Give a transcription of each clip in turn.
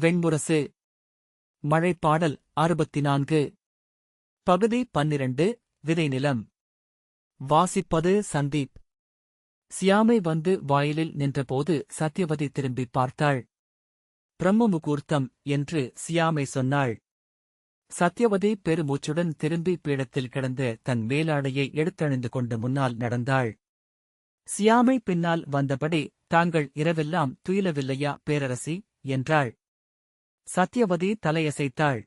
வெண்முரசு. மழைப்பாடல் அறுபத்தி நான்கு பகுதி பன்னிரண்டு விதைநிலம். வாசிப்பது சந்தீப். சியாமை வந்து வாயிலில் நின்றபோது சத்யவதி திரும்பிப் பார்த்தாள். பிரம்ம முகூர்த்தம் என்று சியாமை சொன்னாள். சத்யவதி பெருமூச்சுடன் திரும்பி பீடத்தில் கிடந்த தன் மேலாடையை எடுத்தணிந்து கொண்டு முன்னால் நடந்தாள். சியாமை பின்னால் வந்தபடி தாங்கள் இரவெல்லாம் துயிலவில்லையா பேரரசி? என்றாள். சத்யவதி தலையசைத்தாள்.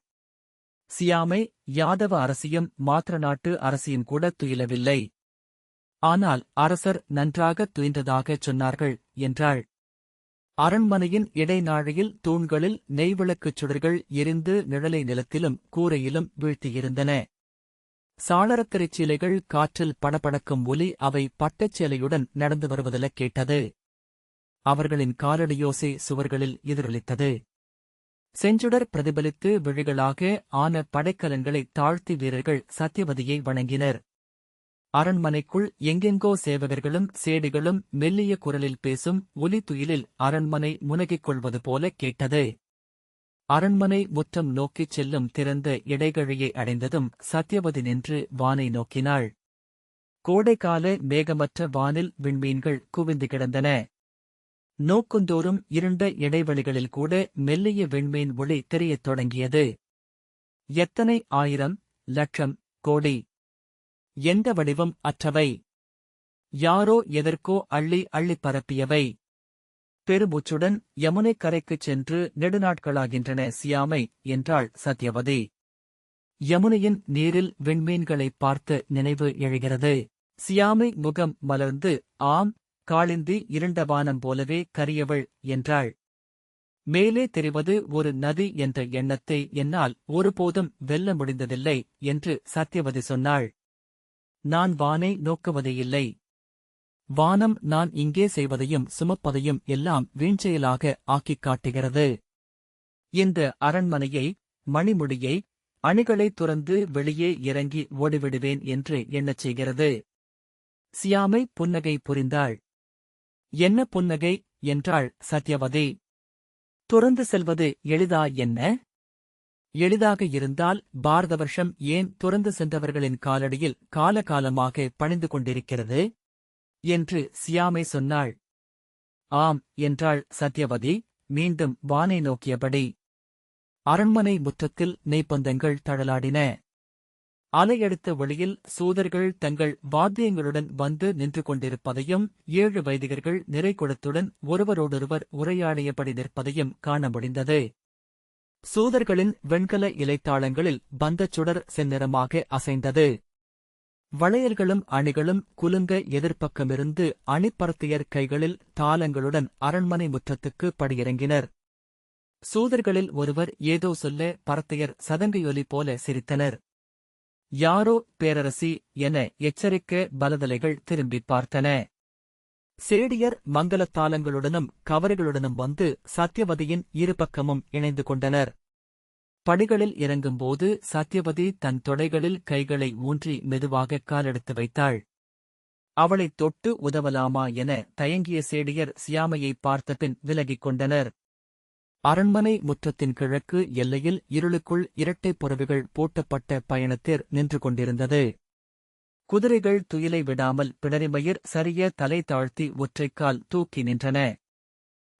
சியாமை யாதவ அரசியும் மாத்திர நாட்டு அரசியும் கூட துயிலவில்லை. ஆனால் அரசர் நன்றாக துயின்றதாகச் சொன்னார்கள் என்றாள். அரண்மனையின் இடைநாழியில் தூண்களில் நெய்விளக்குச் சுடர்கள் எரிந்து நிழலை நிலத்திலும் கூரையிலும் வீழ்த்தியிருந்தன. சாளரக்கரைச் சீலைகள் காற்றில் படபடக்கும் ஒலி அவை பட்டச்சேலையுடன் நடந்து வருவதில கேட்டது. அவர்களின் காலடியோசை சுவர்களில் எதிரொலித்தது. செஞ்சுடர் பிரதிபலித்து விழிகளாக ஆன படைக்கலன்களை தாழ்த்தி வீரர்கள் சத்யவதியை வணங்கினர். அரண்மனைக்குள் எங்கெங்கோ சேவகர்களும் சேடிகளும் மெல்லிய குரலில் பேசும் ஒலி துயிலில் அரண்மனை முனகிக் கொள்வது போல கேட்டது. அரண்மனை முற்றம் நோக்கிச் செல்லும் திறந்த இடைகழியை அடைந்ததும் சத்யவதி நின்று வானை நோக்கினாள். கோடைக்கால மேகமற்ற வானில் விண்மீன்கள் குவிந்து கிடந்தன. நோக்குந்தோறும் இருண்ட இடைவெளிகளில் கூட மெல்லிய விண்மீன் ஒளி தெரியத் தொடங்கியது. எத்தனை ஆயிரம் லட்சம் கோடி? எந்த வடிவம் அற்றவை? யாரோ எதற்கோ அள்ளி அள்ளிப் பரப்பியவை. பெருமூச்சுடன் யமுனை கரைக்குச் சென்று நெடுநாட்களாகின்றன சியாமை என்றாள் சத்யவதி. யமுனையின் நீரில் விண்மீன்களைப் பார்த்து நினைவு எழுகிறது. சியாமை முகம் மலர்ந்து ஆம் காளிந்தி இருண்ட வானம் போலவே கரியவள் என்றாள். மேலே தெரிவது ஒரு நதி என்ற எண்ணத்தை என்னால் ஒருபோதும் வெல்ல முடிந்ததில்லை என்று சத்யவதி சொன்னாள். நான் வானை நோக்குவதேயில்லை வானம் நான் இங்கே செய்வதையும் சுமப்பதையும் எல்லாம் வீண்செயலாக ஆக்கிக் காட்டுகிறது. இந்த அரண்மனையை மணிமுடியை அணிகளை துறந்து வெளியே இறங்கி ஓடிவிடுவேன் என்று எண்ணச் செய்கிறது. சியாமை புன்னகை புரிந்தாள். என்ன புன்னகை என்றாள் சத்யவதி. துறந்து செல்வது எளிதா என்ன? எளிதாக இருந்தால் பாரத வருஷம் ஏன் துறந்து சென்றவர்களின் காலடியில் காலகாலமாக பணிந்து கொண்டிருக்கிறது? என்று சியாமை சொன்னாள். ஆம் என்றாள் சத்யவதி மீண்டும் வானை நோக்கியபடி. அரண்மனை முற்றத்தில் நெய்ப்பந்தங்கள் தழலாடின அலையடுத்த வழியில் சூதர்கள் தங்கள் வாத்தியங்களுடன் வந்து நின்று கொண்டிருப்பதையும் ஏழு வைதிகர்கள் நிறைகுடத்துடன் ஒருவரோடொருவர் உரையாடியபடி நிற்பதையும் காண முடிந்தது. சூதர்களின் வெண்கல இலைத்தாளங்களில் பந்தச் சுடர் செந்நிறமாக அசைந்தது. வளையர்களும் அணிகளும் குலுங்க எதிர்ப்பக்கமிருந்து அணிப்பரத்தியர் கைகளில் தாளங்களுடன் அரண்மனை முற்றத்துக்கு படியிறங்கினர். சூதர்களில் ஒருவர் ஏதோ சொல்ல பரத்தையர் சதங்கையொலி போல சிரித்தனர். யாரோ பேரரசி என எச்சரிக்க பலதலைகள் திரும்பிப் பார்த்தன. சேடியர் மங்கலத்தாளங்களுடனும் கவரைகளுடனும் வந்து சத்யவதியின் இருபக்கமும் இணைந்து கொண்டனர். படிகளில் இறங்கும்போது சத்யவதி தன் தொடைகளில் கைகளை ஊன்றி மெதுவாக காலெடுத்து வைத்தாள். அவளைத் தொட்டு உதவலாமா என தயங்கிய சேடியர் சியாமையை பார்த்தபின் விலகிக் கொண்டனர். அரண்மனை முற்றத்தின் கிழக்கு எல்லையில் இருளுக்குள் இரட்டைப் புறவிகள் பூட்டப்பட்ட பயணத்தேர் நின்று கொண்டிருந்தது. குதிரைகள் துயிலை விடாமல் பிடரிமயிர் சரிய தலை தாழ்த்தி ஒற்றைக்கால் தூக்கி நின்றன.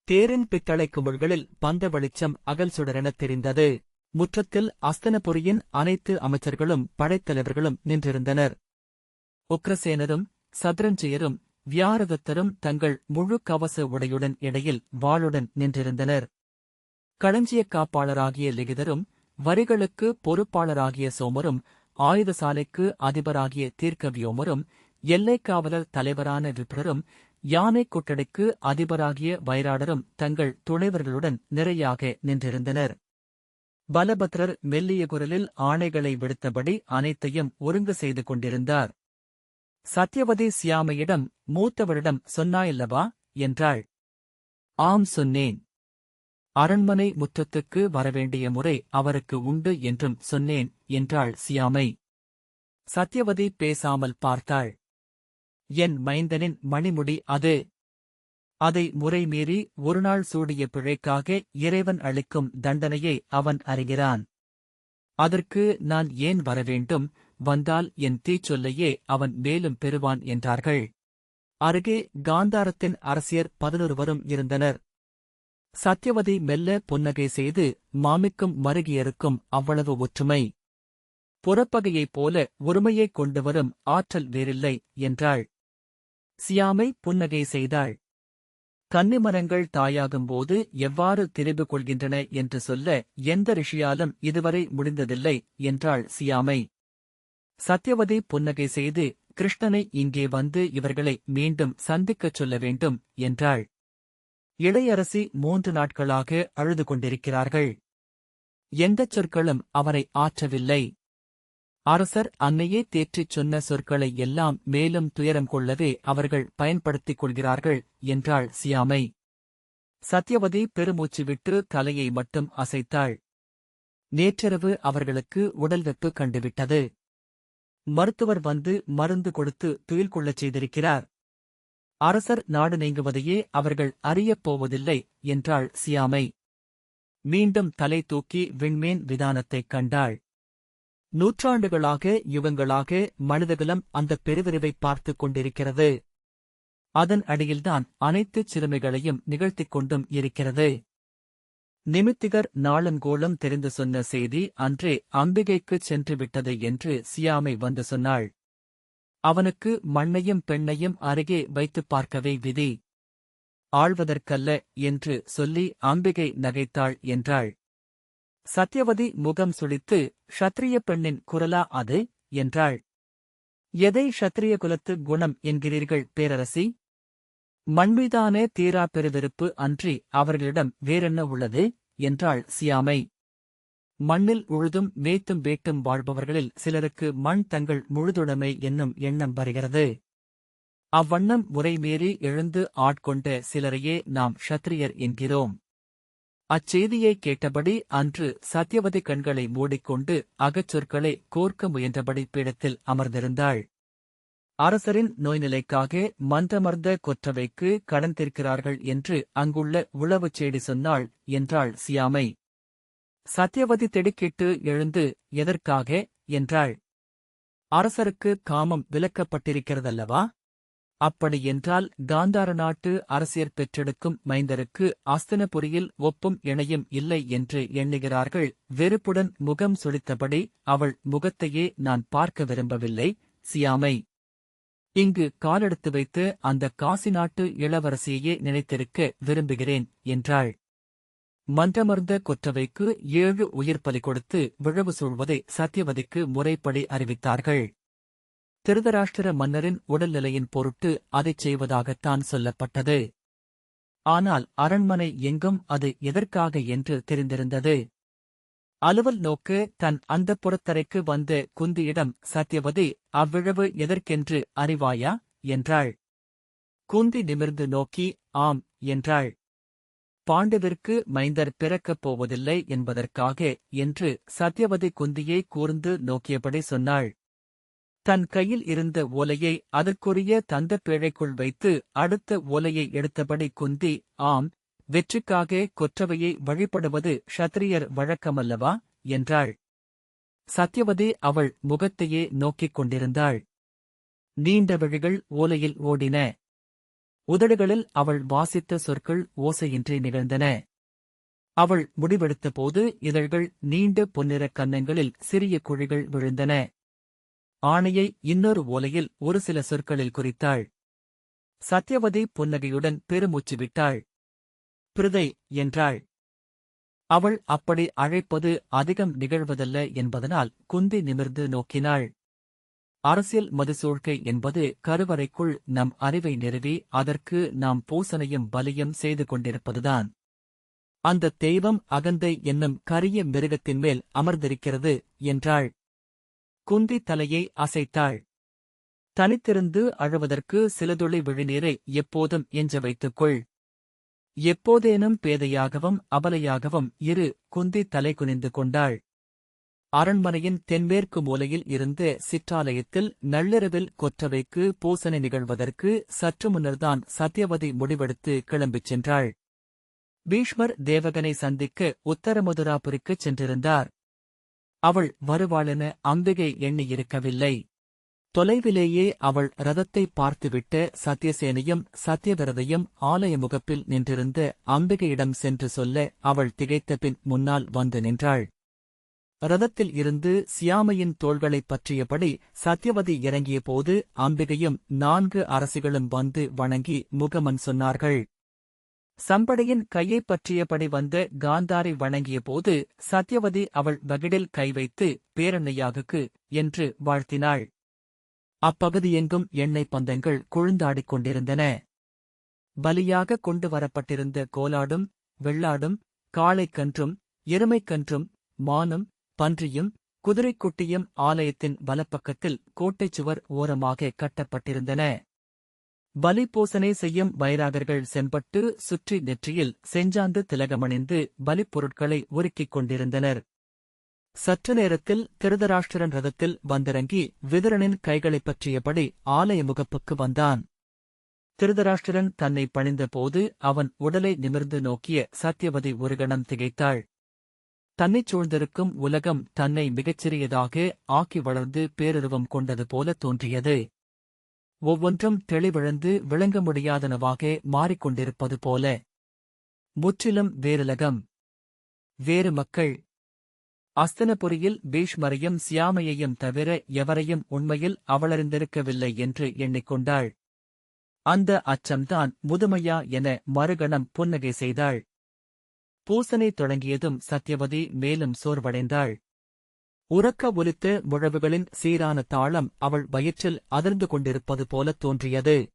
தேரின் பித்தளை குமிழ்களில் பந்த வெளிச்சம் அகல் சுடரெனத் தெரிந்தது. முற்றத்தில் அஸ்தனபுரியின் அனைத்து அமைச்சர்களும் படைத்தலைவர்களும் நின்றிருந்தனர். உக்ரசேனரும் சத்ரஞ்சியரும் வியாரதத்தரும் தங்கள் முழு கவச உடையுடன் இடையில் வாளுடன் நின்றிருந்தனர். களஞ்சியக் காப்பாளராகிய லிகிதரும் வரிகளுக்கு பொறுப்பாளராகிய சோமரும் ஆயுதசாலைக்கு அதிபராகிய தீர்க்கவியோமரும் எல்லைக் காவலர் தலைவரான விப்ரரும் யானை கொட்டடைக்கு அதிபராகிய வைராடரும் தங்கள் துணைவர்களுடன் நிறையாக நின்றிருந்தனர். பலபத்ரர் மெல்லிய குரலில் ஆணைகளை விடுத்தபடி அனைத்தையும் ஒருங்கு செய்து கொண்டிருந்தார். சத்யவதி சியாமையிடம் மூத்தவரிடம் சொன்னாயல்லவா? என்றாள். ஆம் சொன்னேன். அரண்மனை முற்றத்துக்கு வரவேண்டிய முறை அவருக்கு உண்டு என்றும் சொன்னேன் என்றாள் சியாமை. சத்யவதி பேசாமல் பார்த்தாள். என் மைந்தனின் மணிமுடி அது. அதை முறைமீறி ஒருநாள் சூடிய பிழைக்காக இறைவன் அளிக்கும் தண்டனையை அவன் அறிகிறான். அதற்கு நான் ஏன் வரவேண்டும் வந்தால் என் தீச்சொல்லையே அவன் மேலும் பெறுவான் என்றார்கள். அருகே காந்தாரத்தின் அரசியர் பதினொருவரும் இருந்தனர். சத்யவதி மெல்ல புன்னகை செய்து மாமிக்கும் மருகியருக்கும் அவ்வளவு ஒற்றுமை. புறப்பகையைப் போல ஒருமையைக் கொண்டு வரும் ஆற்றல் வேறில்லை என்றாள். சியாமை புன்னகை செய்தாள். கன்னிமரங்கள் தாயாகும்போது எவ்வாறு தெரிவு கொள்கின்றன என்று சொல்ல எந்த ரிஷியாலும் இதுவரை முடிந்ததில்லை என்றாள் சியாமை. சத்யவதி புன்னகை செய்து கிருஷ்ணனை இங்கே வந்து இவர்களை மீண்டும் சந்திக்கச் சொல்ல வேண்டும் என்றாள். இளையரசி மூன்று நாட்களாக அழுது கொண்டிருக்கிறார்கள். எந்தச் சொற்களும் அவரை ஆற்றவில்லை. அரசர் அன்னையே தேற்றிச் சொன்ன சொற்களை எல்லாம் மேலும் துயரம் கொள்ளவே அவர்கள் பயன்படுத்திக் கொள்கிறார்கள் என்றாள் சியாமை. சத்யவதி பெருமூச்சு விட்டு தலையை மட்டும் அசைத்தாள். நேற்றிரவு அவர்களுக்கு உடல் வெப்பு கண்டுவிட்டது. மருத்துவர் வந்து மருந்து கொடுத்து துயில் கொள்ளச் செய்திருக்கிறார். அரசர் நாடு நீங்குவதையே அவர்கள் அறியப் போவதில்லை என்றாள் சியாமை. மீண்டும் தலை தூக்கி விண்மேன் விதானத்தைக் கண்டாள். நூற்றாண்டுகளாக யுகங்களாக மனிதகுலம் அந்தப் பெருவிரிவை பார்த்துக் கொண்டிருக்கிறது. அதன் அடியில்தான் அனைத்து சிறுமைகளையும் நிகழ்த்திக் கொண்டும் இருக்கிறது. நிமித்திகர் நாளங்கோலம் தெரிந்து சொன்ன செய்தி அன்றே அம்பிகைக்குச் சென்று விட்டது என்று சியாமை வந்து சொன்னாள். அவனுக்கு மண்ணையும் பெண்ணையும் அருகே வைத்துப் பார்க்கவே விதி. ஆழ்வதற்கல்ல என்று சொல்லி அம்பிகை நகைத்தாள் என்றாள். சத்யவதி முகம் சுழித்து ஷத்திரிய பெண்ணின் குரலா அது? என்றாள். எதை ஷத்ரிய குலத்து குணம் என்கிறீர்கள் பேரரசி? மண்மீதானே தீரா பெருவிருப்பு அன்றி அவர்களிடம் வேறென்ன உள்ளது? என்றாள் சியாமை. மண்ணில் உழுதும் மேய்த்தும் வேட்டும் வாழ்பவர்களில் சிலருக்கு மண் தங்கள் முழுதுடைமை என்னும் எண்ணம் வருகிறது. அவ்வண்ணம் முறைமீறி எழுந்து ஆட்கொண்ட சிலரையே நாம் ஷத்ரியர் என்கிறோம். அச்செய்தியை கேட்டபடி அன்று சத்யவதி கண்களை மூடிக்கொண்டு அகச்சொற்களை கோர்க்க முயன்றபடி பீடத்தில் அமர்ந்திருந்தாள். அரசரின் நோய்நிலைக்காக மன்றமர்ந்த கொற்றவைக்கு கடந்திருக்கிறார்கள் என்று அங்குள்ள உளவுச் செய்தி சொன்னாள் என்றாள் சியாமை. சத்யவதி திடுக்கிட்டு எழுந்து எதற்காக? என்றாள். அரசருக்கு காமம் விலக்கப்பட்டிருக்கிறதல்லவா? அப்படியென்றால் காந்தார நாட்டு அரசியற் பெற்றெடுக்கும் மைந்தருக்கு அஸ்தினபுரியில் ஒப்பும் இணையும் இல்லை என்று எண்ணுகிறார்கள். வெறுப்புடன் முகம் சுழித்தபடி அவள் முகத்தையே நான் பார்க்க விரும்பவில்லை. சியாமை இங்கு காலெடுத்து வைத்து அந்த காசி நாட்டு இளவரசியையே நினைத்திருக்க விரும்புகிறேன் என்றாள். மன்றமர்ந்த கொற்றவைக்கு ஏழு உயிர் பலி கொடுத்து விழவு சூழ்வதை சத்யவதிக்கு முறைப்படி அறிவித்தார்கள். திருதராஷ்டிர மன்னரின் உடல்நிலையின் பொருட்டு அதைச் செய்வதாகத்தான் சொல்லப்பட்டது. ஆனால் அரண்மனை எங்கும் அது எதற்காக என்று தெரிந்திருந்தது. அலுவல் நோக்கு தன் அந்த புறத்தரைக்கு வந்த குந்தியிடம் சத்தியவதி அவ்விழவு எதற்கென்று அறிவாயா? என்றாள். குந்தி நிமிர்ந்து நோக்கி ஆம் என்றாள். பாண்டவிற்கு மைந்தர் பிறக்கப் போவதில்லை என்பதற்காக என்று சத்யவதி குந்தியை கூர்ந்து நோக்கியபடி சொன்னாள். தன் கையில் இருந்த ஓலையை அதற்குரிய தந்தப் பேழைக்குள் வைத்து அடுத்த ஓலையை எடுத்தபடி குந்தி ஆம் வெற்றிக்காக கொற்றவையை வழிபடுவது ஷத்ரியர் வழக்கமல்லவா? என்றாள். சத்யவதி அவள் முகத்தையே நோக்கிக் கொண்டிருந்தாள். நீண்ட விழிகள் ஓலையில் ஓடின. உதடுகளில் அவள் வாசித்த சொற்கள் ஓசையின்றி நிகழ்ந்தன. அவள் முடிவெடுத்தபோது இதழ்கள் நீண்ட பொன்னிறக் கன்னங்களில் சிறிய குழிகள் விழுந்தன. ஆணையை இன்னொரு ஓலையில் ஒரு சில சொற்களில் குறித்தாள். சத்யவதி புன்னகையுடன் பெருமூச்சு விட்டாள். பிரதை என்றாள். அவள் அப்படி அழைப்பது அதிகம் நிகழ்வதல்ல என்பதனால் குந்தி நிமிர்ந்து நோக்கினாள். அரசியல் மதுசூழ்க்கை என்பது கருவறைக்குள் நம் அறிவை நிறுவி அதற்கு நாம் பூசனையும் பலியும் செய்து கொண்டிருப்பதுதான். அந்த தெய்வம் அகந்தை என்னும் கரிய மிருகத்தின் மேல் அமர்ந்திருக்கிறது என்றாள். குந்தி தலையை அசைத்தாள். தனித்திருந்து அழுவதற்கு சிலதுளி விழிநீரை எப்போதும் எஞ்ச வைத்துக்கொள். எப்போதேனும் பேதையாகவும் அபலையாகவும் இரு குந்தி தலை குனிந்து கொண்டாள். அரண்மனையின் தென்மேற்கு மூலையில் இருந்த சிற்றாலயத்தில் நள்ளிரவில் கொற்றவைக்கு பூசனை நிகழ்வதற்கு சற்று முன்னர்தான் சத்யவதி முடிவெடுத்து கிளம்பிச் சென்றாள். பீஷ்மர் தேவகனை சந்திக்க உத்தரமதுராபுரிக்குச் சென்றிருந்தார். அவள் வருவாளென அம்பிகை எண்ணியிருக்கவில்லை. தொலைவிலேயே அவள் ரதத்தை பார்த்துவிட்டு சத்யசேனையும் சத்யவிரதையும் ஆலய முகப்பில் நின்றிருந்த அம்பிகையிடம் சென்று சொல்ல அவள் திகைத்த பின் முன்னால் வந்து நின்றாள். ரதத்தில் இருந்து சியாமையின் தோள்களைப் பற்றியபடி சத்யவதி இறங்கியபோது அம்பிகையும் நான்கு அரசிகளும் வந்து வணங்கி முகமன் சொன்னார்கள். சம்படையின் கையைப் பற்றியபடி வந்த காந்தாரை வணங்கியபோது சத்யவதி அவள் வகிடில் கை வைத்து பேரண்ணையாகுக்கு என்று வாழ்த்தினாள். அப்பகுதியெங்கும் எண்ணெய் பந்தங்கள் குழுந்தாடிக் கொண்டிருந்தன. பலியாக கொண்டு வரப்பட்டிருந்த கோலாடும் வெள்ளாடும் காளைக்கன்றும் எருமைக்கன்றும் மானும் பன்றியும் குதிரைக்குட்டியும் ஆலயத்தின் வலப்பக்கத்தில் கோட்டைச் சுவர் ஓரமாக கட்டப்பட்டிருந்தன. பலி பூசனை செய்யும் வைராகர்கள் செம்பட்டு சுற்றி நெற்றியில் செஞ்சாந்து திலகமணிந்து பலிப் பொருட்களை உருக்கிக் கொண்டிருந்தனர். சற்று நேரத்தில் திருதராஷ்டிரன் ரதத்தில் வந்திறங்கி விதுரனின் கைகளைப் பற்றியபடி ஆலய முகப்புக்கு வந்தான். திருதராஷ்டிரன் தன்னை பணிந்தபோது அவன் உடலை நிமிர்ந்து நோக்கிய சத்யவதி ஒரு கணம் திகைத்தாள். தன்னைச் சூழ்ந்திருக்கும் உலகம் தன்னை மிகச்சிறியதாக ஆக்கி வளர்ந்து பேருருவம் கொண்டது போல தோன்றியது. ஒவ்வொன்றும் தெளிவிழந்து விளங்க முடியாதனவாக மாறிக்கொண்டிருப்பது போல. முற்றிலும் வேறுலகம். வேறு மக்கள். அஸ்தனபுரியில் பீஷ்மரையும் சியாமையையும் தவிர எவரையும் உண்மையில் அவளறிந்திருக்கவில்லை என்று எண்ணிக்கொண்டாள். அந்த அச்சம்தான் முதுமையா என மறுகணம் புன்னகை செய்தாள். பூசனை தொடங்கியதும் சத்யவதி மேலும் சோர்வடைந்தாள். உறக்க ஒலித்த முழவுகளின் சீரான தாளம் அவள் வயிற்றில் அதிர்ந்து கொண்டிருப்பது போலத் தோன்றியது.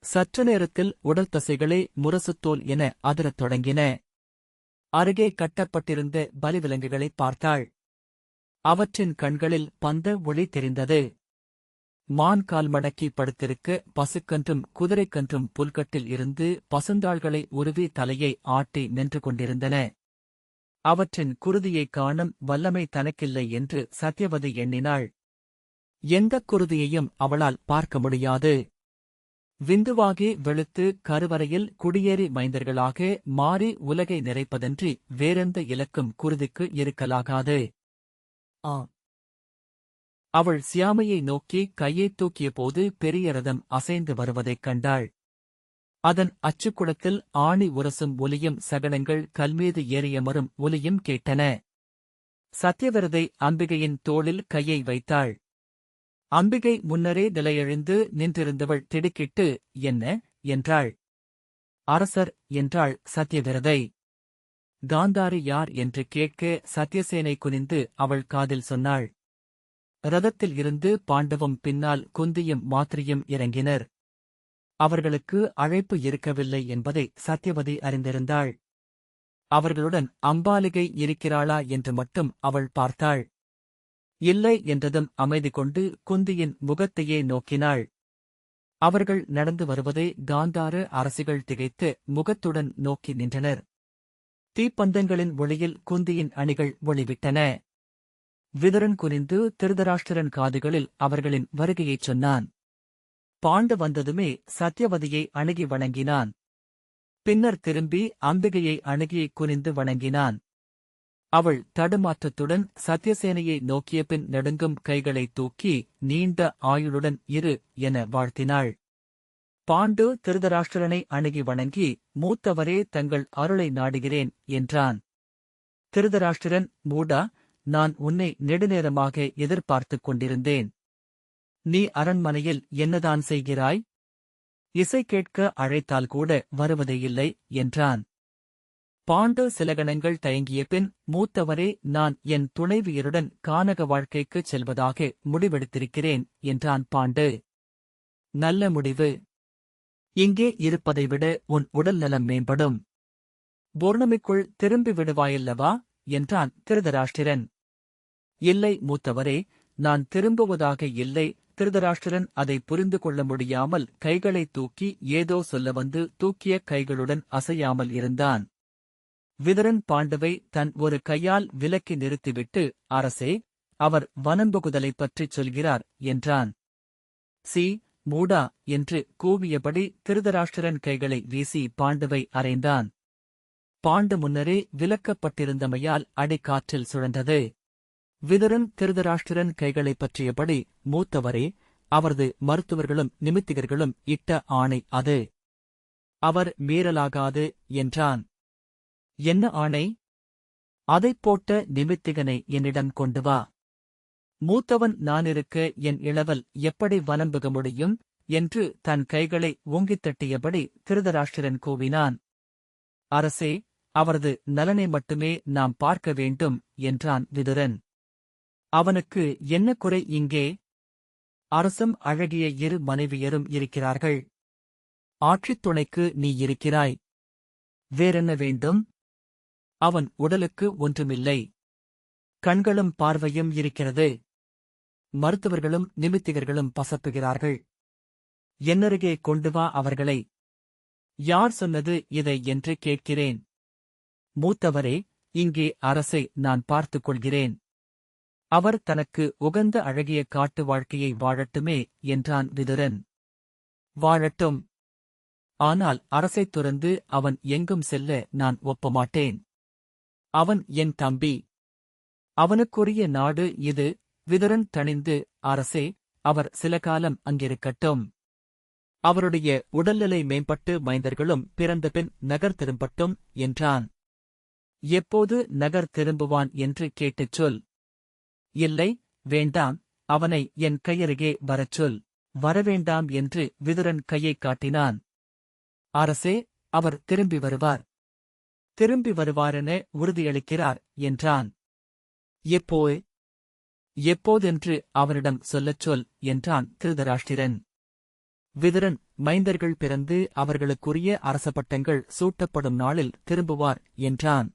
சற்று நேரத்தில் உடல் தசைகளே முரசுத்தோல் என அதிரத் தொடங்கின. அருகே கட்டப்பட்டிருந்த பலிவிலங்குகளைப் பார்த்தாள். அவற்றின் கண்களில் பந்த ஒளி தெரிந்தது. மான் கால் மடக்கி படுத்திருக்க பசுக்கன்றும் குதிரைக்கன்றும் புல்கட்டில் இருந்து பசுந்தாள்களை உருவி தலையை ஆட்டி நின்று கொண்டிருந்தன. அவற்றின் குருதியைக் காணும் வல்லமை தனக்கில்லை என்று சத்யவதி எண்ணினாள். எந்தக் குருதியையும் அவளால் பார்க்க முடியாது. விந்துவாகி வெளுத்து கருவறையில் குடியேறி மைந்தர்களாக மாறி உலகை நிறைப்பதன்றி வேறெந்த இலக்கும் குருதிக்கு இருக்கலாகாது. ஆ அவள் சியாமையை நோக்கி கையைத் தூக்கியபோது பெரிய ரதம் அசைந்து வருவதைக் கண்டாள். அதன் அச்சுக்குளத்தில் ஆணி உரசும் ஒலியும் சகனங்கள் கல்மீது ஏறியமரும் ஒலியும் கேட்டன. சத்யவிரதை அம்பிகையின் தோளில் கையை வைத்தாள். அம்பிகை முன்னரே நிலையெழுந்து நின்றிருந்தவள் திடுக்கிட்டு என்ன என்றாள். அரசர் என்றாள் சத்யவிரதை. காந்தாரி யார் என்று கேட்க சத்யசேனை குனிந்து அவள் காதில் சொன்னாள். ரதத்தில் இருந்து பாண்டவம் பின்னால் குந்தியும் மாத்திரியும் இறங்கினர். அவர்களுக்கு அழைப்பு இருக்கவில்லை என்பதை சத்யவதி அறிந்திருந்தாள். அவர்களுடன் அம்பாலிகை இருக்கிறாளா? என்று மட்டும் அவள் பார்த்தாள். இல்லை என்றதும் அமைதி கொண்டு குந்தியின் முகத்தையே நோக்கினாள். அவர்கள் நடந்து வருவதை காந்தார அரசிகள் திகைத்து முகத்துடன் நோக்கி நின்றனர். தீப்பந்தங்களின் ஒளியில் குந்தியின் அணிகள் ஒளிவிட்டன. விதுரன் குனிந்து திருதராஷ்டிரன் காதுகளில் அவர்களின் வருகையைச் சொன்னான். பாண்டு வந்ததுமே சத்யவதியை அணுகி வணங்கினான். பின்னர் திரும்பி அம்பிகையை அணுகி குனிந்து வணங்கினான். அவள் தடுமாற்றத்துடன் சத்யசேனையை நோக்கிய பின் நெடுங்கும் கைகளைத் தூக்கி நீண்ட ஆயுளுடன் இரு என வாழ்த்தினாள். பாண்டு திருதராஷ்டிரனை அணுகி வணங்கி மூத்தவரே தங்கள் அருளை நாடுகிறேன் என்றான். திருதராஷ்டிரன் மூடா நான் உன்னை நெடுநேரமாக எதிர்பார்த்துக் கொண்டிருந்தேன். நீ அரண்மனையில் என்னதான் செய்கிறாய்? இசை கேட்க அழைத்தால் கூட வருவதே இல்லை என்றான். பாண்டு சிலகணங்கள் தயங்கிய பின் மூத்தவரே நான் என் துணைவியருடன் கானக வாழ்க்கைக்குச் செல்வதாக முடிவெடுத்திருக்கிறேன் என்றான் பாண்டு. நல்ல முடிவு. இங்கே இருப்பதை விட உன் உடல் நலம் மேம்படும். பூர்ணமிக்குள் திரும்பி விடுவாயல்லவா? என்றான் திருதராஷ்டிரன். இல்லை மூத்தவரே நான் திரும்புவதாக இல்லை. திருதராஷ்டிரன் அதை புரிந்து கொள்ள முடியாமல் கைகளைத் தூக்கி ஏதோ சொல்ல வந்து தூக்கிய கைகளுடன் அசையாமல் இருந்தான். விதரன் பாண்டவை தன் ஒரு கையால் விலக்கி நிறுத்திவிட்டு அரசே அவர் வனம்புகுதலைப் பற்றிச் சொல்கிறார் என்றான். சி மூடா என்று கூவியபடி திருதராஷ்டிரன் கைகளை வீசி பாண்டவை அறைந்தான். பாண்டு முன்னரே விலக்கப்பட்டிருந்தமையால் அடிக்காற்றில் சுழந்தது விதுரன் திருதராஷ்டிரன் கைகளைப் பற்றியபடி மூத்தவரே அவரது மருத்துவர்களும் நிமித்திகர்களும் இட்ட ஆணை அது. அவர் மீறலாகாது என்றான். என்ன ஆணை? அதைப் போட்ட நிமித்திகனை என்னிடம் கொண்டு வா. மூத்தவன் நானிருக்க என் இளவல் எப்படி வலம்புக முடியும்? என்று தன் கைகளை ஓங்கித் தட்டியபடி திருதராஷ்டிரன் கூவினான். அரசே அவரது நலனை மட்டுமே நாம் பார்க்க வேண்டும் என்றான் விதுரன். அவனுக்கு என்ன குறை இங்கே? அரசும் அழகிய இரு மனைவியரும் இருக்கிறார்கள். ஆட்சித் துணைக்கு நீ இருக்கிறாய். வேறென்ன வேண்டும்? அவன் உடலுக்கு ஒன்றுமில்லை. கண்களும் பார்வையும் இருக்கிறது. மருத்துவர்களும் நிமித்திகர்களும் பசப்புகிறார்கள். என்னருகே கொண்டு வா அவர்களை. யார் சொன்னது இதை என்று கேட்கிறேன். மூத்தவரே இங்கே அரசை நான் பார்த்துக் கொள்கிறேன். அவர் தனக்கு உகந்த அழகிய காட்டு வாழ்க்கையை வாழட்டுமே என்றான் விதுரன் வாழட்டும். ஆனால் அரசைத் துறந்து அவன் எங்கும் செல்ல நான் ஒப்பமாட்டேன். அவன் என் தம்பி. அவனுக்குரிய நாடு இது விதுரன் தணிந்து அரசே அவர் சில காலம் அங்கிருக்கட்டும். அவருடைய உடல்நிலை மேம்பட்டு மைந்தர்களும் பிறந்தபின் நகர் திரும்பட்டும் என்றான். எப்போது நகர் திரும்புவான் என்று கேட்டுச் சொல். இல்லை வேண்டாம் அவனை என் கையருகே வரச் சொல் வரவேண்டாம் என்று விதுரன் கையைக் காட்டினான். அரசே அவர் திரும்பி வருவார். திரும்பி வருவாரென உறுதியளிக்கிறார் என்றான். எப்போ? எப்போதென்று அவனிடம் சொல்லச் சொல் என்றான் திருதராஷ்டிரன். விதுரன் மைந்தர்கள் பிறந்து அவர்களுக்குரிய அரசப்பட்டங்கள் சூட்டப்படும் நாளில் திரும்புவார் என்றான்.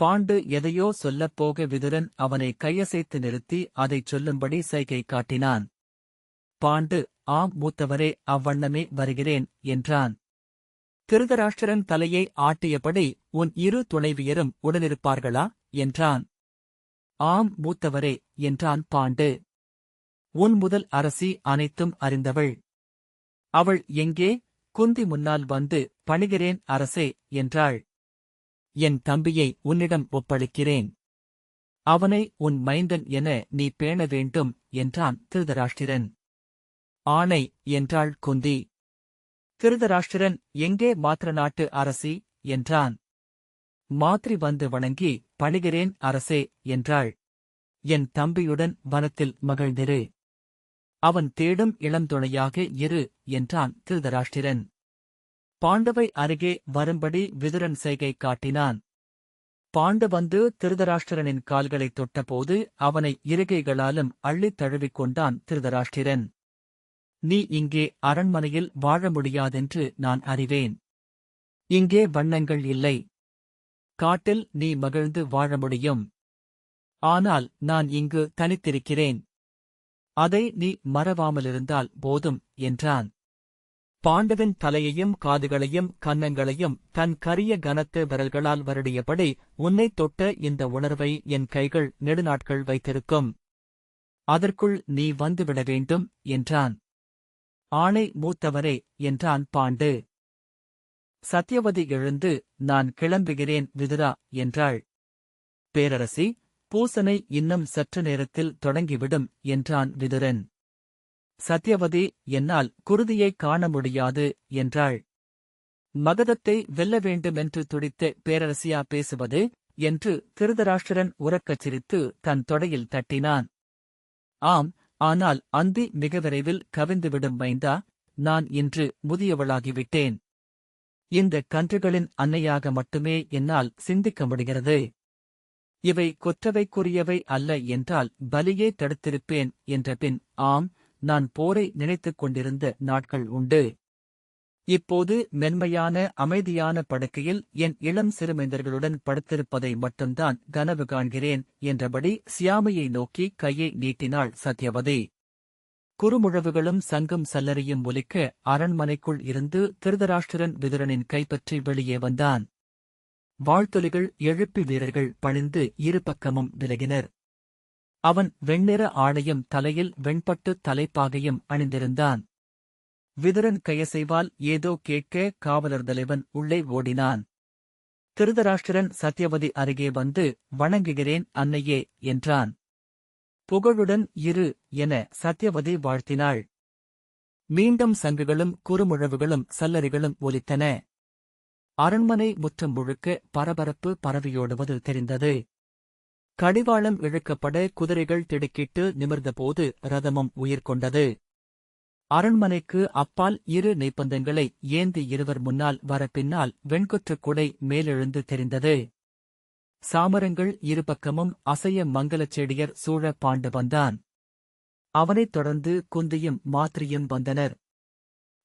பாண்டு எதையோ சொல்லப் போக விதுரன் அவனை கையசைத்து நிறுத்தி அதைச் சொல்லும்படி சைகை காட்டினான். பாண்டு ஆம் மூத்தவரே அவ்வண்ணமே வருகிறேன் என்றான். திருதராஷ்டிரன் தலையை ஆட்டியபடி உன் இரு துணைவியரும் உடனிருப்பார்களா என்றான். ஆம் மூத்தவரே என்றான் பாண்டு. உன் முதல் அரசி அனைத்தும் அறிந்தவள். அவள் எங்கே குந்தி முன்னால் வந்து பணிகிறேன் அரசே என்றாள். என் தம்பியை உன்னிடம் ஒப்பளிக்கிறேன் அவனை உன் மைந்தன் என நீ பேண வேண்டும் என்றான் திருதராஷ்டிரன். ஆணை என்றாள் குந்தி. திருதராஷ்டிரன் எங்கே மாத்திர நாட்டு அரசி? என்றான். மாத்ரி வந்து வணங்கி பணிகிறேன் அரசே என்றாள். என் தம்பியுடன் வனத்தில் மகிழ்ந்திரு அவன் தேடும் இளந்துணையாக இரு என்றான் திருதராஷ்டிரன். பாண்டவை அருகே வரும்படி விதுரன் செய்கை காட்டினான். பாண்டு வந்து திருதராஷ்டிரனின் கால்களைத் தொட்டபோது அவனை இருகைகளாலும் அள்ளித் தழுவிக் கொண்டான் திருதராஷ்டிரன். நீ இங்கே அரண்மனையில் வாழ முடியாதென்று நான் அறிவேன். இங்கே வண்ணங்கள் இல்லை. காட்டில் நீ மகிழ்ந்து வாழ முடியும். ஆனால் நான் இங்கு தனித்திருக்கிறேன். அதை நீ மறவாமலிருந்தால் போதும் என்றான். பாண்டவின் தலையையும் காதுகளையும் கன்னங்களையும் தன் கரிய கனத்து விரல்களால் வருடியபடி உன்னைத் தொட்ட இந்த உணர்வை என் கைகள் நெடுநாட்கள் வைத்திருக்கும். அதற்குள் நீ வந்துவிட வேண்டும் என்றான். ஆணை மூத்தவரே என்றான் பாண்டு. சத்யவதி எழுந்து நான் கிளம்புகிறேன் விதுரா என்றாள். பேரரசி பூசனை இன்னும் சற்று நேரத்தில் தொடங்கிவிடும் என்றான் விதுரன். சத்யவதி என்னால் குருதியைக் காண முடியாது என்றாள். மகதத்தை வெல்ல வேண்டுமென்று துடித்த பேரரசியா பேசுவது என்று திருதராஷ்டிரன் உறக்கச் சிரித்து தன் தொடையில் தட்டினான். ஆம் ஆனால் அந்தி மிக விரைவில் கவிந்துவிடும் மைந்தா நான் இன்று முதியவளாகிவிட்டேன். இந்த கன்றுகளின் அன்னையாக மட்டுமே என்னால் சிந்திக்க முடிகிறது. இவை கொற்றவைக்குரியவை அல்ல என்றால் பலியே தடுத்திருப்பேன் என்ற பின் ஆம் நான் போரை நினைத்துக் கொண்டிருந்த நாட்கள் உண்டு. இப்போது மென்மையான அமைதியான படுக்கையில் என் இளம் சிறுமைந்தர்களுடன் படுத்திருப்பதை மட்டும்தான் கனவு காண்கிறேன் என்றபடி சியாமையை நோக்கி கையை நீட்டினாள் சத்யவதி. குறுமுழவுகளும் சங்கும் சல்லரியும் ஒலிக்க அரண்மனைக்குள் இருந்து திருதராஷ்டிரன் விதுரனின் கைப்பற்றி வெளியே வந்தான். வாழ்த்தொலிகள் எழுப்பி வீரர்கள் பணிந்து இரு பக்கமும் விலகினர். அவன் வெண்ணிற ஆடையும் தலையில் வெண்பட்டு தலைப்பாகையும் அணிந்திருந்தான். விதுரன் கையசைவால் ஏதோ கேட்க காவலர் தலைவன் உள்ளே ஓடினான். திருதராஷ்டிரன் சத்யவதி அருகே வந்து வணங்குகிறேன் அன்னையே என்றான். புகழுடன் இரு என சத்யவதி வாழ்த்தினாள். மீண்டும் சங்குகளும் குறுமுழவுகளும் சல்லரிகளும் ஒலித்தன. அரண்மனை முற்றம் முழுக்க பரபரப்பு பரவியோடுவது தெரிந்தது. கடிவாளம் இழுக்கப்பட குதிரைகள் திடுக்கிட்டு நிமிர்ந்தபோது ரதமும் உயிர் கொண்டது. அரண்மனைக்கு அப்பால் இரு நெய்ப்பந்தங்களை ஏந்தி இருவர் முன்னால் வர பின்னால் வெண்குற்றக் குடை மேலெழுந்து தெரிந்தது. சாமரங்கள் இருபக்கமும் அசைய மங்கலச் செடியர் சூழ பாண்டு வந்தான். அவனைத் தொடர்ந்து குந்தியும் மாத்திரியும் வந்தனர்.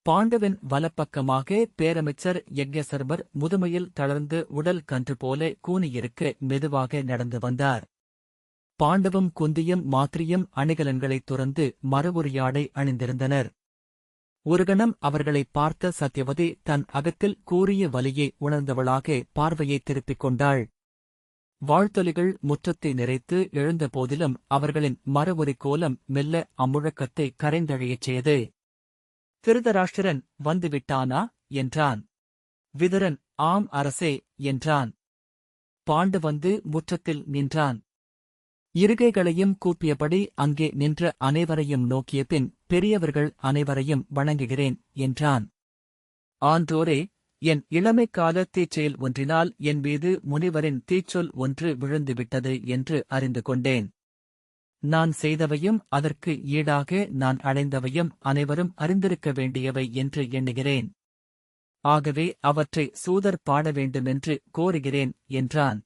பாண்டவின் வலப்பக்கமாக பேரமைச்சர் யக்ஞசர்வர் முதுமையில் தளர்ந்து உடல் கன்று போல கூனியிருக்க மெதுவாக நடந்து வந்தார். பாண்டவும் குந்தியும் மாத்திரியும் அணிகலன்களைத் துறந்து மரவுரியாடை அணிந்திருந்தனர். ஒருகணம் அவர்களைப் பார்த்த சத்யவதி தன் அகத்தில் கூறிய வலியை உணர்ந்தவளாக பார்வையைத் திருப்பிக் கொண்டாள். வாழ்த்தொலிகள் முற்றத்தை நிறைத்து எழுந்த போதிலும் அவர்களின் மரவுரி கோலம் மெல்ல அம்முழக்கத்தை கரைந்தழையச் செய்து திருதராஷ்டிரன் வந்துவிட்டானா? என்றான். விதுரன் ஆம் அரசே என்றான். பாண்டு வந்து முற்றத்தில் நின்றான். இருகைகளையும் கூப்பியபடி அங்கே நின்ற அனைவரையும் நோக்கிய பின் பெரியவர்கள் அனைவரையும் வணங்குகிறேன் என்றான். ஆன்றோரே என் இளமைக்கால தீச்செயல் ஒன்றினால் என் மீது முனிவரின் தீச்சொல் ஒன்று விழுந்துவிட்டது என்று அறிந்து கொண்டேன். நான் செய்தவையும் அதற்கு ஈடாக நான் அடைந்தவையும் அனைவரும் அறிந்திருக்க வேண்டியவை என்று எண்ணுகிறேன். ஆகவே அவற்றை சூதர் பாட வேண்டுமென்று கோருகிறேன் என்றான்.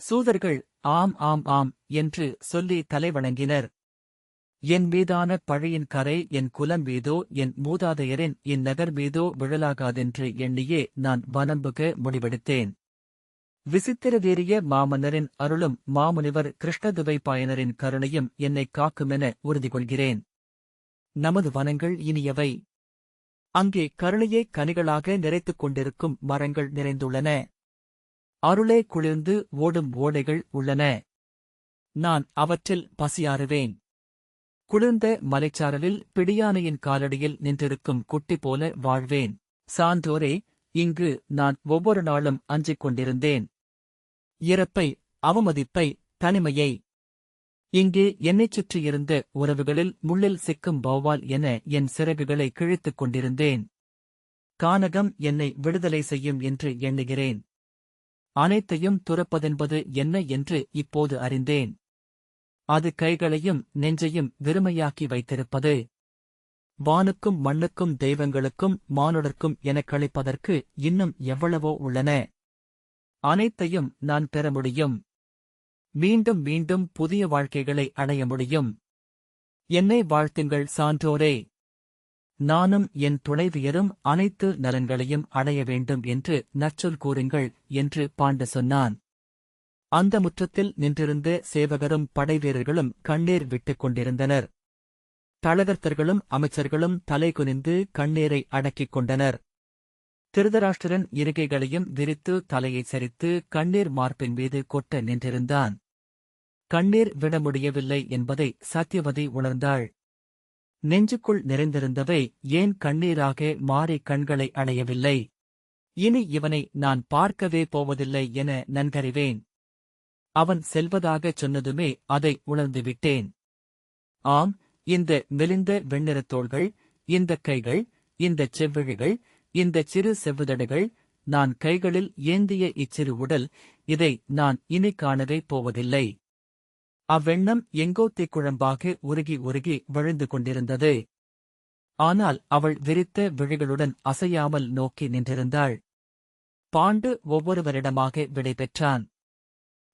சூதர்கள் ஆம் ஆம் ஆம் என்று சொல்லி தலைவணங்கினர். என் மீதான பழையின் கரை என் குலம் மீதோ என் மூதாதையரின் இந்நகர் மீதோ விழலாகாதென்று எண்ணியே நான் வனம்புக முடிவெடுத்தேன். விசித்திரவேரிய மாமன்னரின் அருளும் மாமுனிவர் கிருஷ்ணதுவை பாயனரின் கருணையும் என்னைக் காக்குமென உறுதி கொள்கிறேன் நமது வனங்கள் இனியவை. அங்கே கருணையே கனிகளாக நிறைத்துக் கொண்டிருக்கும் மரங்கள் நிறைந்துள்ளன. அருளே குளிர்ந்து ஓடும் ஓடைகள் உள்ளன. நான் அவற்றில் பசியாறுவேன். குளிர்ந்த மலைச்சாரலில் பிடியானையின் காலடியில் நின்றிருக்கும் குட்டி போல வாழ்வேன். சான்றோரே இங்கு நான் ஒவ்வொரு நாளும் அஞ்சிக் கொண்டிருந்தேன். இறப்பை அவமதிப்பை தனிமையை. இங்கே என்னைச் சுற்றியிருந்த உறவுகளில் முள்ளில் சிக்கும் பௌவால் என என் சிறகுகளை கிழித்துக் கொண்டிருந்தேன். கானகம் என்னை விடுதலை செய்யும் என்று எண்ணுகிறேன். அனைத்தையும் துறப்பதென்பது என்ன என்று இப்போது அறிந்தேன். அது கைகளையும் நெஞ்சையும் வெறுமையாக்கி வைத்திருப்பது. வானுக்கும் மண்ணுக்கும் தெய்வங்களுக்கும் மானுடர்க்கும் எனக் கழிப்பதற்கு இன்னும் எவ்வளவோ உள்ளன. அனைத்தையும் நான் பெற முடியும். மீண்டும் மீண்டும் புதிய வாழ்க்கைகளை அடைய முடியும். என்னை வாழ்த்துங்கள் சான்றோரே. நானும் என் துணைவியரும் அனைத்து நலன்களையும் அடைய வேண்டும் என்று நச்சொல் கூறுங்கள் என்று பாண்ட சொன்னான். அந்த முற்றத்தில் நின்றிருந்த சேவகரும் படைவீரர்களும் கண்ணீர் விட்டுக் கொண்டிருந்தனர். தளகர்த்தர்களும் அமைச்சர்களும் தலை குனிந்து கண்ணீரை அடக்கிக் கொண்டனர். திருதராஷ்டிரன் இருகைகளையும் விரித்து தலையை சரித்து கண்ணீர் மார்பின் மீது கொட்ட நின்றிருந்தான். கண்ணீர் விட முடியவில்லை என்பதை சத்தியவதி உணர்ந்தாள். நெஞ்சுக்குள் நிறைந்திருந்தவை ஏன் கண்ணீராக மாறி கண்களை அடையவில்லை இனி இவனை நான் பார்க்கவே போவதில்லை என நன்கறிவேன். அவன் செல்வதாகச் சொன்னதுமே அதை உணர்ந்துவிட்டேன். ஆம் இந்த மெலிந்த வெண்ணிறத்தோள்கள் இந்த கைகள் இந்த செவ்விழிகள் இந்த சிறு செவ்வுதடுகள் நான் கைகளில் ஏந்திய இச்சிறு உடல் இதை நான் இனி காணவே போவதில்லை. அவ்வெண்ணம் எங்கோ தீக்குழம்பாக உருகி உருகி விழுந்து கொண்டிருந்தது. ஆனால் அவள் விரித்த விழிகளுடன் அசையாமல் நோக்கி நின்றிருந்தாள். பாண்டு ஒவ்வொருவரிடமாக விடைபெற்றான்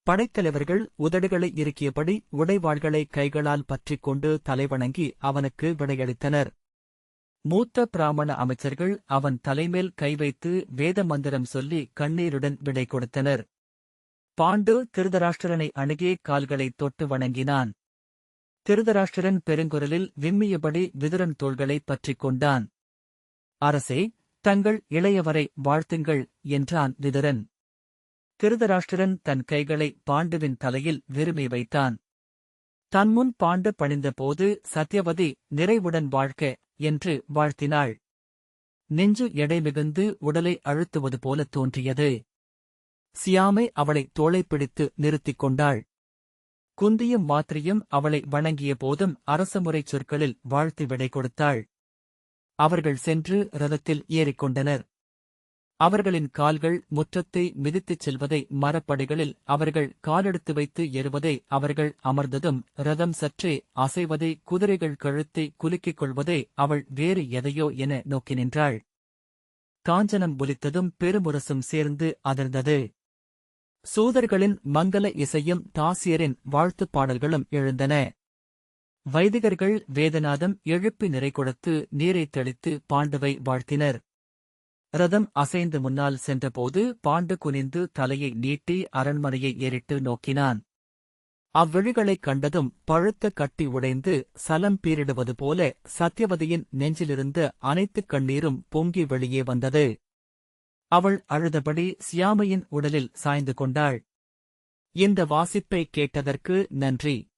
படைத்தலைவர்கள் உதடுகளை இறுக்கியபடி உடைவாள்களை கைகளால் பற்றிக் கொண்டு தலைவணங்கி அவனுக்கு விடையளித்தனர். மூத்த பிராமண அமைச்சர்கள் அவன் தலைமேல் கை வைத்து வேத மந்திரம் சொல்லி கண்ணீருடன் விடை கொடுத்தனர். பாண்டு திருதராஷ்டிரனை அணுகி கால்களைத் தொட்டு வணங்கினான். திருதராஷ்டிரன் பெருங்குரலில் விம்மியபடி விதுரன் தோள்களைப் பற்றிக் கொண்டான். அரசே தங்கள் இளையவரை வாழ்த்துங்கள் என்றான் விதுரன். திருதராஷ்டிரன் தன் கைகளை பாண்டுவின் தலையில் விரும்பி வைத்தான். தன்முன் பாண்டு பணிந்தபோது சத்யவதி நிறைவுடன் வாழ்க்க என்று வாழ்த்தினாள். நெஞ்சு எடை மிகுந்து உடலை அழுத்துவது போல தோன்றியது. சியாமை அவளை தோளை பிடித்து நிறுத்திக் கொண்டாள். குந்தியும் மாத்திரியும் அவளை வணங்கிய போதும் அரசமுறைச் சொற்களில் வாழ்த்து விடை கொடுத்தாள். அவர்கள் சென்று ரதத்தில் ஏறிக்கொண்டனர் அவர்களின் கால்கள் முற்றத்தை மிதித்துச் செல்வதை மரப்படைகளில் அவர்கள் காலெடுத்து வைத்து ஏறுவதை அவர்கள் அமர்ந்ததும் ரதம் சற்றே அசைவதை குதிரைகள் கழுத்தை குலுக்கிக் கொள்வதை அவள் வேறு எதையோ என நோக்கி நின்றாள். காஞ்சனம் ஒலித்ததும் பெருமுரசும் சேர்ந்து அதிர்ந்தது. சூதர்களின் மங்கள இசையும் தாசியரின் வாழ்த்துப் பாடல்களும் எழுந்தன. வைதிகர்கள் வேதநாதம் எழுப்பி நிறை கொடுத்து நீரைத் தெளித்து பாண்டவை வாழ்த்தினர். ரதம் அசைந்து முன்னால் சென்றபோது பாண்டு குனிந்து தலையை நீட்டி அரண்மனையை ஏறிட்டு நோக்கினான். அவ்விழிகளைக் கண்டதும் பழுத்த கட்டி உடைந்து சலம் பீரிடுவது போல சத்யவதியின் நெஞ்சிலிருந்த அனைத்துக் கண்ணீரும் பொங்கி வெளியே வந்தது. அவள் அழுதபடி சியாமையின் உடலில் சாய்ந்து கொண்டாள். இந்த வாசிப்பை கேட்டதற்கு நன்றி.